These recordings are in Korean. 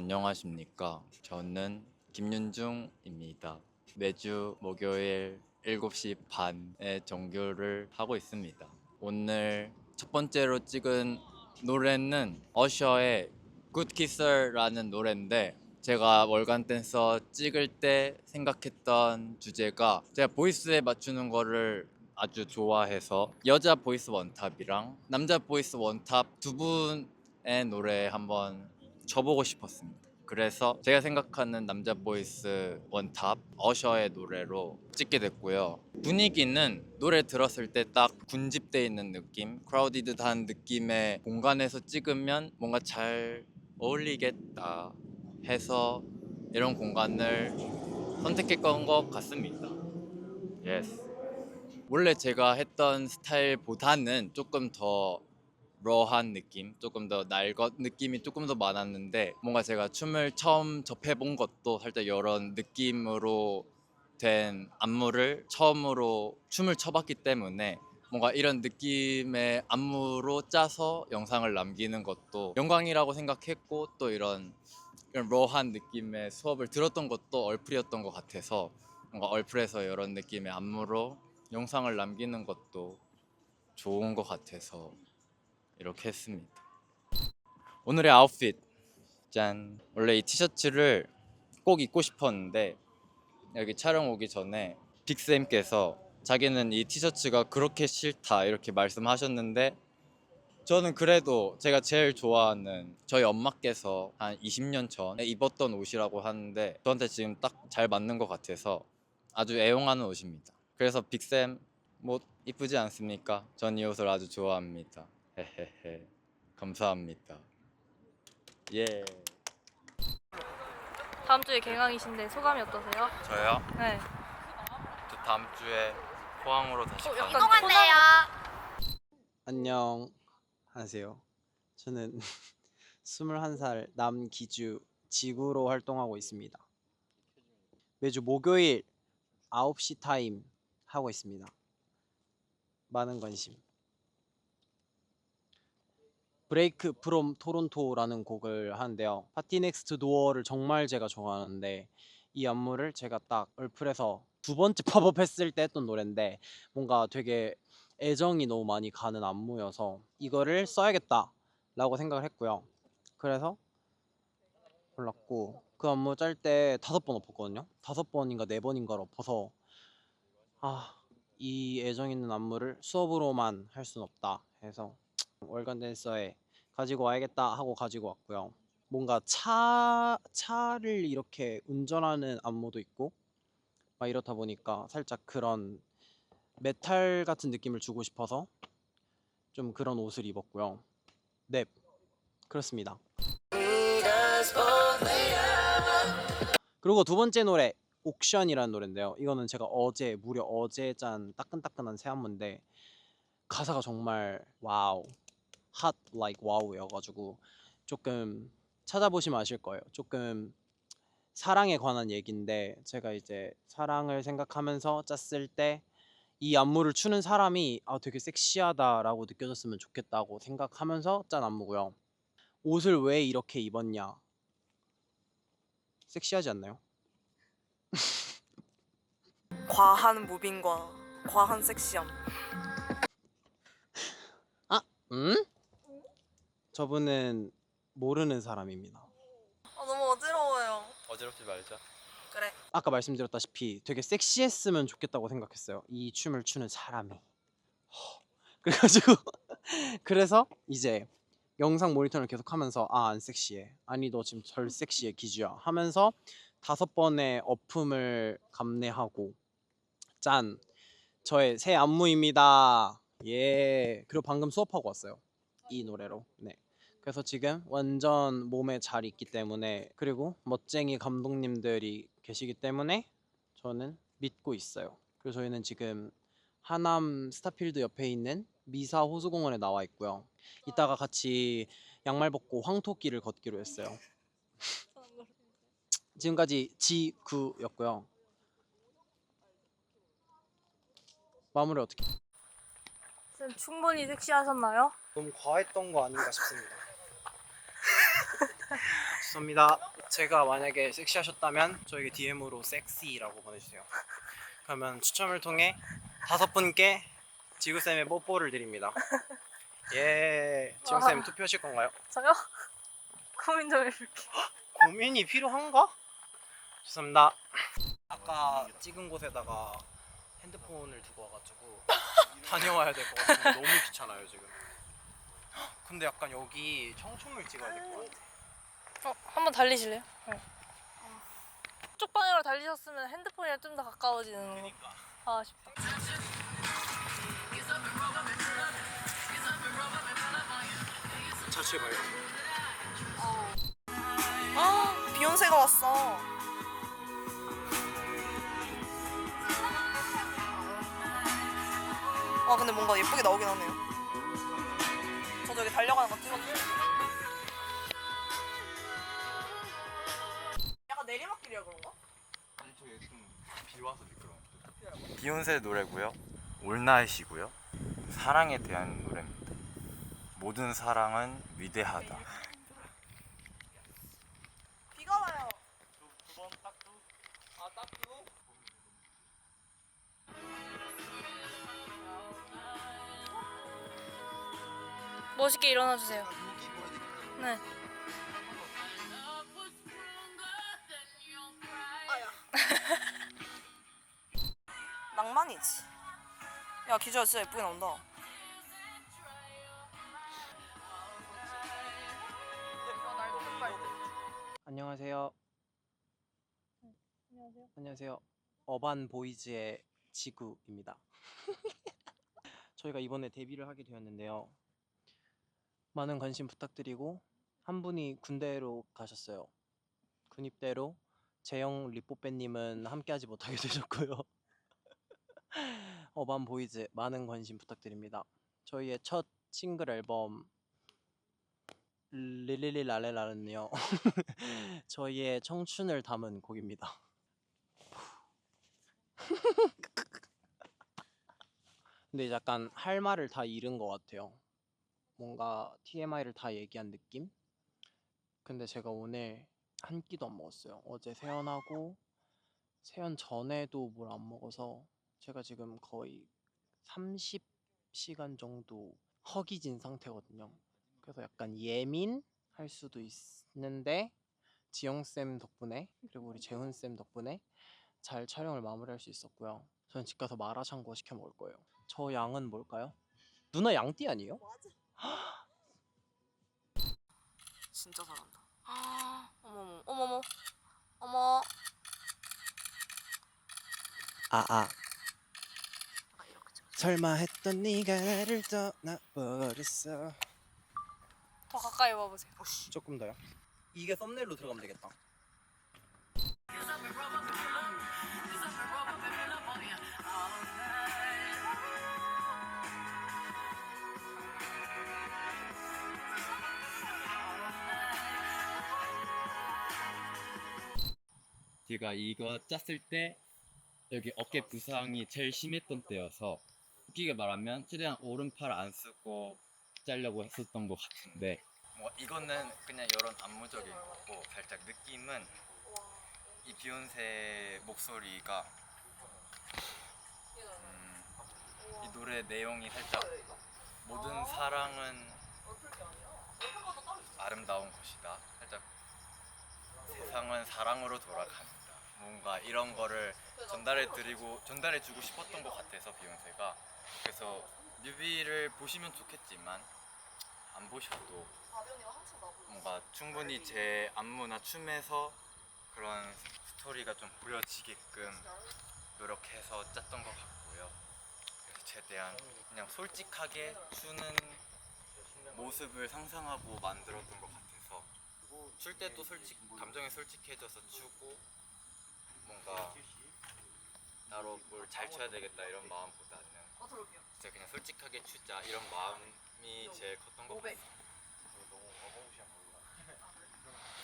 안녕하십니까. 저는 김윤중입니다. 매주 목요일 7시 반에 정규를 하고 있습니다. 오늘 첫 번째로 찍은 노래는 어셔의 Good Kisser라는 노래인데 제가 월간 댄서 찍을 때 생각했던 주제가 제가 보이스에 맞추는 거를 아주 좋아해서 여자 보이스 원탑이랑 남자 보이스 원탑 두 분의 노래 한번 쳐보고 싶었습니다. 그래서 제가 생각하는 남자 보이스 원탑 어셔의 노래로 찍게 됐고요. 분위기는 노래 들었을 때 딱 군집돼 있는 느낌, 크라우디드한 느낌의 공간에서 찍으면 뭔가 잘 어울리겠다 해서 이런 공간을 선택했던 것 같습니다. 예스. 원래 제가 했던 스타일보다는 조금 더 러한 느낌, 조금 더 날것 느낌이 조금 더 많았는데 뭔가 제가 춤을 처음 접해본 것도 살짝 이런 느낌으로 된 안무를 처음으로 춤을 춰봤기 때문에 뭔가 이런 느낌의 안무로 짜서 영상을 남기는 것도 영광이라고 생각했고 또 이런 이런 러한 느낌의 수업을 들었던 것도 얼플이었던 것 같아서 뭔가 얼플에서 이런 느낌의 안무로 영상을 남기는 것도 좋은 것 같아서 이렇게 했습니다. 오늘의 아웃핏 짠 원래 이 티셔츠를 꼭 입고 싶었는데 여기 촬영 오기 전에 빅쌤께서 자기는 이 티셔츠가 그렇게 싫다 이렇게 말씀하셨는데 저는 그래도 제가 제일 좋아하는 저희 엄마께서 한 20년 전에 입었던 옷이라고 하는데 저한테 지금 딱 잘 맞는 것 같아서 아주 애용하는 옷입니다. 그래서 빅쌤 뭐 이쁘지 않습니까? 전 이 옷을 아주 좋아합니다. 헤헤헤 감사합니다. 예. 다음 주에 개강이신데 소감이 어떠세요? 저요? 네. 저 다음 주에 포항으로 다시 어, 가요. 약간 포장 안녕 하세요. 저는 21살 남기주 지구로 활동하고 있습니다. 매주 목요일 9시 타임 하고 있습니다. 많은 관심. 브레이크 프롬 토론토라는 곡을 하는데요. 파티 넥스트 도어를 정말 제가 좋아하는데 이 안무를 제가 딱 얼플에서 두 번째 팝업 했을 때 했던 노래인데 뭔가 되게 애정이 너무 많이 가는 안무여서 이거를 써야겠다 라고 생각을 했고요. 그래서 골랐고 그 안무 짤 때 다섯 번 엎었거든요. 다섯 번인가 네 번인가를 엎어서 아 이 애정 있는 안무를 수업으로만 할순 없다 해서 월간 댄서에 가지고 와야겠다 하고 가지고 왔고요. 뭔가 차 차를 이렇게 운전하는 안무도 있고 막 이렇다 보니까 살짝 그런 메탈 같은 느낌을 주고 싶어서 좀 그런 옷을 입었고요. 네, 그렇습니다. 그리고 두 번째 노래 옥션이라는 노래인데요. 이거는 제가 어제 무려 어제 짠 따끈따끈한 새 안무인데 가사가 정말 와우, hot like wow여가지고 조금 찾아보시면 아실 거예요. 조금 사랑에 관한 얘기인데 제가 이제 사랑을 생각하면서 짰을 때 이 안무를 추는 사람이 아 되게 섹시하다라고 느껴졌으면 좋겠다고 생각하면서 짠 안무고요. 옷을 왜 이렇게 입었냐? 섹시하지 않나요? 과한 무빙과 과한 섹시함. 음? 저분은 모르는 사람입니다. 아, 너무 어지러워요. 어지럽지 말자. 그래. 아까 말씀드렸다시피 되게 섹시했으면 좋겠다고 생각했어요. 이 춤을 추는 사람이. 허, 그래가지고 그래서 이제 영상 모니터를 계속 하면서 아 안 섹시해. 아니 너 지금 덜 섹시해 기주야. 하면서 다섯 번의 어품을 감내하고 짠 저의 새 안무입니다. 예. 그리고 방금 수업하고 왔어요. 이 노래로. 네. 그래서 지금 완전 몸에 잘 있기 때문에 그리고 멋쟁이 감독님들이 계시기 때문에 저는 믿고 있어요. 그리고 저희는 지금 하남 스타필드 옆에 있는 미사 호수공원에 나와 있고요. 이따가 같이 양말 벗고 황토길을 걷기로 했어요. 지금까지 지구였고요. 마무리 어떻게? 쌤 충분히 섹시하셨나요? 너무 과했던 거 아닌가 싶습니다. 죄송합니다. 제가 만약에 섹시하셨다면 저에게 DM으로 섹시라고 보내주세요. 그러면 추첨을 통해 다섯 분께 지구쌤의 뽀뽀를 드립니다. 예, 지구쌤 투표하실 건가요? 저요? 고민 좀 해볼게. 고민이 필요한가? 죄송합니다. 아까 찍은 곳에다가 핸드폰을 두고 와가지고 다녀와야 될 것 같은데 너무 귀찮아요 지금. 근데 약간 여기 청춘물 찍어야 될 것 같아. 어, 한번 달리실래요? 네. 쪽 방향으로 달리셨으면 핸드폰이랑 좀 더 가까워지는 거. 그러니까. 아, 아쉽다. 자 제발요. 아 비욘세가 왔어. 와 근데 뭔가 예쁘게 나오긴 하네요. 저 저기 달려가는 거 찍어주세 비 와서 미끄러워. 비욘세 노래고요. 올나잇이고요. 사랑에 대한 노래입니다. 모든 사랑은 위대하다. 비가 와요. 멋있게 일어나 주세요. 네. 낭만이지. 야 기주야 진짜 예쁘게 나온다. 안녕하세요. 안녕하세요. 안녕하세요. 어반 보이즈의 지구입니다. 저희가 이번에 데뷔를 하게 되었는데요. 많은 관심 부탁드리고 한 분이 군대로 가셨어요. 군입대로 재영 리뽀빼님은 함께하지 못하게 되셨고요. 어반 보이즈 많은 관심 부탁드립니다. 저희의 첫 싱글 앨범 릴릴릴랄레라는요. 저희의 청춘을 담은 곡입니다. 근데 약간 할 말을 다 잃은 것 같아요. 뭔가 TMI를 다 얘기한 느낌? 근데 제가 오늘 한 끼도 안 먹었어요. 어제 세연하고 세연 전에도 뭘 안 먹어서 제가 지금 거의 30시간 정도 허기진 상태거든요. 그래서 약간 예민할 수도 있는데 지영 쌤 덕분에 그리고 우리 재훈 쌤 덕분에 잘 촬영을 마무리할 수 있었고요. 저는 집 가서 마라샹궈 시켜 먹을 거예요. 저 양은 뭘까요? 누나 양띠 아니에요? 진짜 잘한다. 어머머 어머머 어머. 아아 아 찍어. 설마 했던 네가 나를 떠나버렸어. 더 가까이 와보세요. 조금 더요. 이게 썸네일로 들어가면 되겠다. 제가 이거 짰을 때 여기 어깨 부상이 제일 심했던 때여서 웃기게 말하면 최대한 오른팔 안 쓰고 짜려고 했었던 것 같은데. 뭐 이거는 그냥 이런 안무적인 거고 살짝 느낌은 이 비욘세 목소리가 음, 이 노래 내용이 살짝 모든 사랑은 아름다운 것이다. 살짝 세상은 사랑으로 돌아간다. 뭔가 이런 거를 전달해 드리고 전달해 주고 싶었던 것 같아서 비욘세가 그래서 뮤비를 보시면 좋겠지만 안 보셔도 뭔가 충분히 제 안무나 춤에서 그런 스토리가 좀 보여지게끔 노력해서 짰던 것 같고요. 그래서 최대한 그냥 솔직하게 추는 모습을 상상하고 만들었던 것 같아서 출 때도 솔직 감정에 솔직해져서 추고 뭔가 따로 뭘 잘 쳐야 되겠다 이런 마음보다는 솔직하게 추자 이런 마음이 제일 컸던 것 같아요.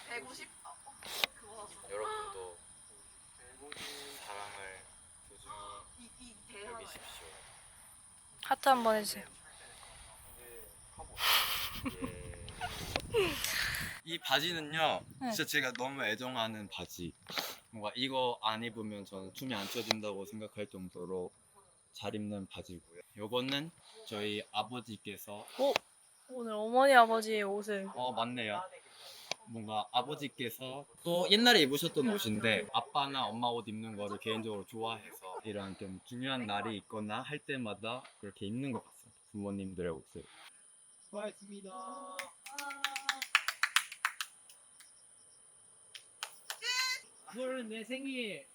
150? 여러분도 사랑을 소중히 여기십시오. 하트 한 번 해주세요. 예. 이 이 바지는요 네. 진짜 제가 너무 애정하는 바지 뭔가 이거 안 입으면 저는 춤이 안 춰진다고 생각할 정도로 잘 입는 바지고요. 요거는 저희 아버지께서 오늘 어머니 아버지의 옷을. 어 맞네요. 뭔가 아버지께서 또 옛날에 입으셨던 옷인데 아빠나 엄마 옷 입는 거를 개인적으로 좋아해서 이런 좀 중요한 날이 있거나 할 때마다 그렇게 입는 것 같습니다. 부모님들의 옷을. 수고하셨습니다. 오늘은 내 생일